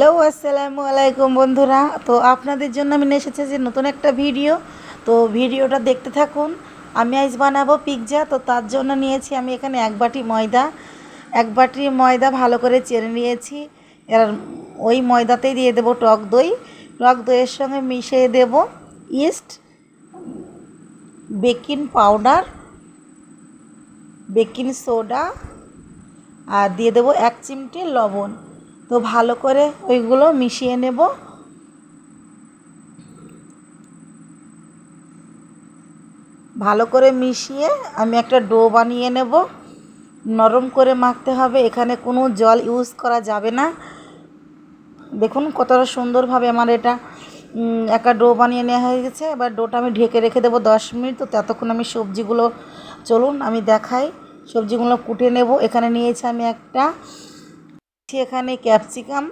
Hello, আসসালামু আলাইকুম বন্ধুরা। তো আপনাদের জন্য আমি এসেছি যে নতুন একটা ভিডিও। তো ভিডিওটা দেখতে থাকুন। আমি আজ বানাবো পিৎজা। তো তার জন্য নিয়েছি আমি এখানে এক বাটি ময়দা। এক বাটি ময়দা ভালো করে চেড়ে নিয়েছি। এর ওই ময়দাতেই দিয়ে দেবো টক দই। টক দইয়ের সঙ্গে মিশিয়ে দেব yeast, baking powder, baking soda, আর দিয়ে দেবো এক চিমটি লবণ। তো ভালো করে ওইগুলো মিশিয়ে নেব। ভালো করে মিশিয়ে আমি একটা ডো বানিয়ে নেব। নরম করে মাখতে হবে, এখানে কোনো জল ইউজ করা যাবে না। দেখুন কতটা সুন্দরভাবে আমার এটা একটা ডো বানিয়ে নেওয়া হয়ে গেছে। এবার ডোটা আমি ঢেকে রেখে দেবো দশ মিনিট, তো ততক্ষণ আমি সবজিগুলো, চলুন আমি দেখাই। সবজিগুলো কুটে নেব, এখানে নিয়েছি আমি একটা এখানে ক্যাপসিকাম,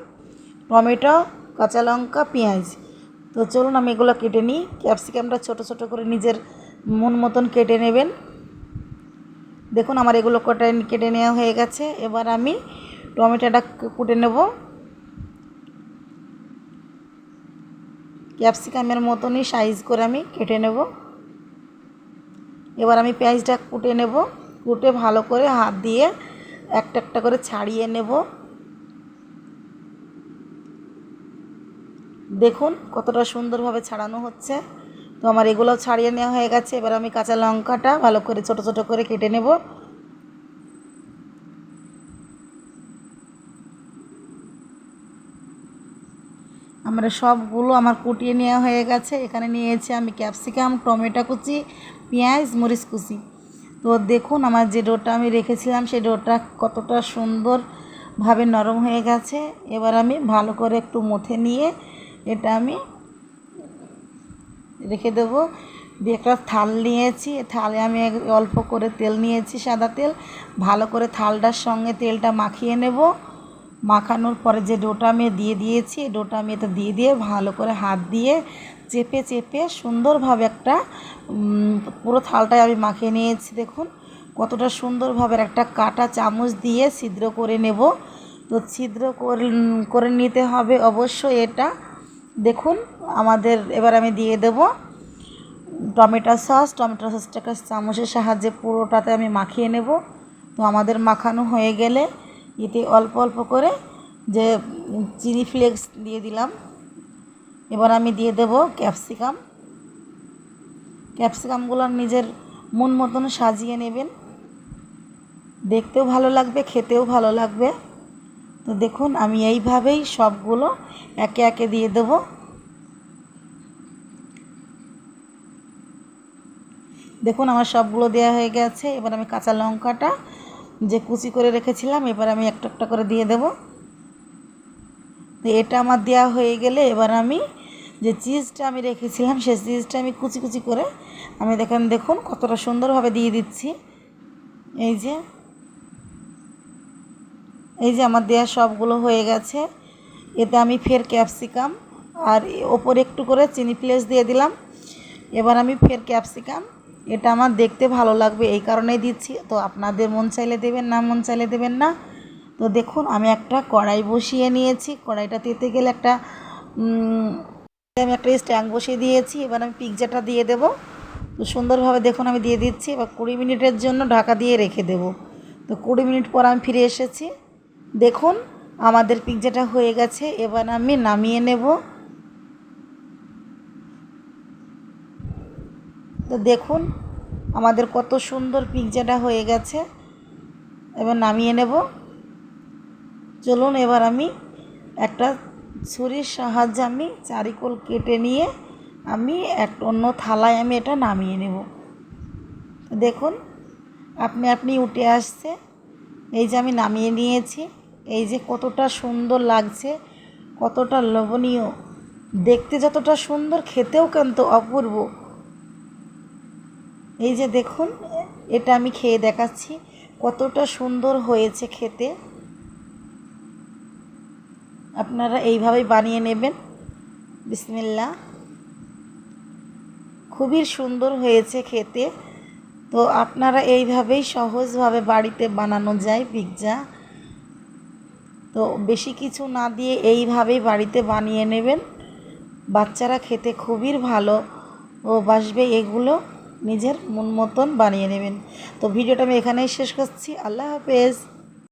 টমেটো, কাঁচা লঙ্কা, পেঁয়াজ। তো চলুন আমি এগুলো কেটে নিই। ক্যাপসিকামটা ছোট ছোট করে নিজের মন মতন কেটে নেবেন। দেখুন, আমার এগুলো কটা কেটে নেওয়া হয়ে গেছে। এবার আমি টমেটোটা কুটে নেব। ক্যাপসিকামের মতনই সাইজ করে আমি কেটে নেব। এবার আমি পেঁয়াজটা কুটে নেব। কুটে ভালো করে হাত দিয়ে একটা একটা করে ছাড়িয়ে নেব। দেখুন কতটা সুন্দরভাবে ছাড়ানো হচ্ছে। তো আমার এগুলো ছাড়িয়ে নেওয়া হয়ে গেছে। এবার আমি কাঁচা লঙ্কাটা ভালো করে ছোট ছোট করে কেটে নেব। আমরা সবগুলো আমার কুটিয়ে নেওয়া হয়ে গেছে। এখানে নিয়েছি আমি ক্যাপসিকাম, টমেটো কুচি, পেঁয়াজ, মরিচ কুচি। তো দেখুন আমার যে ডোটা আমি রেখেছিলাম, সেই ডোটা কতটা সুন্দরভাবে নরম হয়ে গেছে। এবার আমি ভালো করে একটু মথে নিয়ে এটা আমি রেখে দেবো। দিয়ে একটা থাল নিয়েছি। থালে আমি অল্প করে তেল নিয়েছি, সাদা তেল। ভালো করে থালটার সঙ্গে তেলটা মাখিয়ে নেব। মাখানোর পরে যে ডোটা আমি দিয়ে দিয়েছি ডোটা আমি এটা দিয়ে দিয়ে ভালো করে হাত দিয়ে চেপে চেপে সুন্দরভাবে একটা পুরো থালটায় আমি মাখিয়ে নিয়েছি। দেখুন কতটা সুন্দরভাবে একটা কাটা চামচ দিয়ে ছিদ্র করে নেব। তো ছিদ্র করে নিতে হবে অবশ্যই এটা। দেখুন, আমাদের এবার আমি দিয়ে দেব টমেটো সস। টমেটো সসটাকে চামচের সাহায্যে পুরোটাতে আমি মাখিয়ে নেব। তো আমাদের মাখানো হয়ে গেলে এতে অল্প অল্প করে যে চিলি ফ্লেক্স দিয়ে দিলাম, এবার আমি দিয়ে দেব ক্যাপসিকাম। ক্যাপসিকামগুলো নিজের মন মতন সাজিয়ে নেবেন। দেখতেও ভালো লাগবে, খেতেও ভালো লাগবে। তো দেখুন, আমি এইভাবেই সবগুলো একে একে দিয়ে দেবো। দেখুন, আমার সবগুলো দেওয়া হয়ে গেছে। এবার আমি কাঁচা লঙ্কাটা যে কুচি করে রেখেছিলাম, এবার আমি একটা একটা করে দিয়ে দেব। এটা আমার দেওয়া হয়ে গেলে এবার আমি যে চিজটা আমি রেখেছিলাম সেই চিজটা আমি কুচি কুচি করে আমি দেখেন, দেখুন কতটা সুন্দরভাবে দিয়ে দিচ্ছি। এই যে এই যে আমার দেওয়া সবগুলো হয়ে গেছে। এতে আমি ফের ক্যাপসিকাম আর ওপরে একটু করে চিনি প্লেস দিয়ে দিলাম। এবার আমি ফের ক্যাপসিকাম। এটা আমার দেখতে ভালো লাগবে এই কারণেই দিচ্ছি। তো আপনাদের মন চাইলে দেবেন, না মন চাইলে দেবেন না। তো দেখুন, আমি একটা কড়াই বসিয়ে নিয়েছি। কড়াইটা তেতে গেলে একটা আমি একটা স্ট্যাং বসিয়ে দিয়েছি। এবার আমি পিৎজাটা দিয়ে দেব। তো সুন্দরভাবে দেখুন, আমি দিয়ে দিচ্ছি। এবার কুড়ি মিনিটের জন্য ঢাকা দিয়ে রেখে দেব। তো কুড়ি মিনিট পর আমি ফিরে এসেছি। দেখুন, আমাদের পিৎজাটা হয়ে গেছে, এবার আমি নামিয়ে নেব। তো দেখুন, আমাদের কত সুন্দর পিৎজাটা হয়ে গেছে, এবার নামিয়ে নেব। চলুন, এবার আমি একটা ছুরির সাহায্যে আমি চারিকোল কেটে নিয়ে আমি এক অন্য থালায় আমি এটা নামিয়ে নেব। দেখুন, আপনি আপনি উঠে আসছে। এই যে আমি নামিয়ে নিয়েছি। এই যে কতটা সুন্দর লাগছে, কতটা লোভনীয়। দেখতে যতটা সুন্দর, খেতেও কিন্তু অপূর্ব। এই যে দেখুন, এটা আমি খেয়ে দেখাচ্ছি, কতটা সুন্দর হয়েছে খেতে। আপনারা এইভাবেই বানিয়ে নেবেন। বিসমিল্লা খুবই সুন্দর হয়েছে খেতে। তো আপনারা এইভাবেই সহজভাবে বাড়িতে বানানো যায় পিৎজা। তো বেশি কিছু না দিয়ে এইভাবেই বাড়িতে বানিয়ে নেবেন। বাচ্চারা খেতে খুবই ভালো ও বাসবে এগুলো নিজের মন মতন বানিয়ে নেবেন। তো ভিডিওটা আমি এখানেই শেষ করছি। আল্লাহ হাফেজ।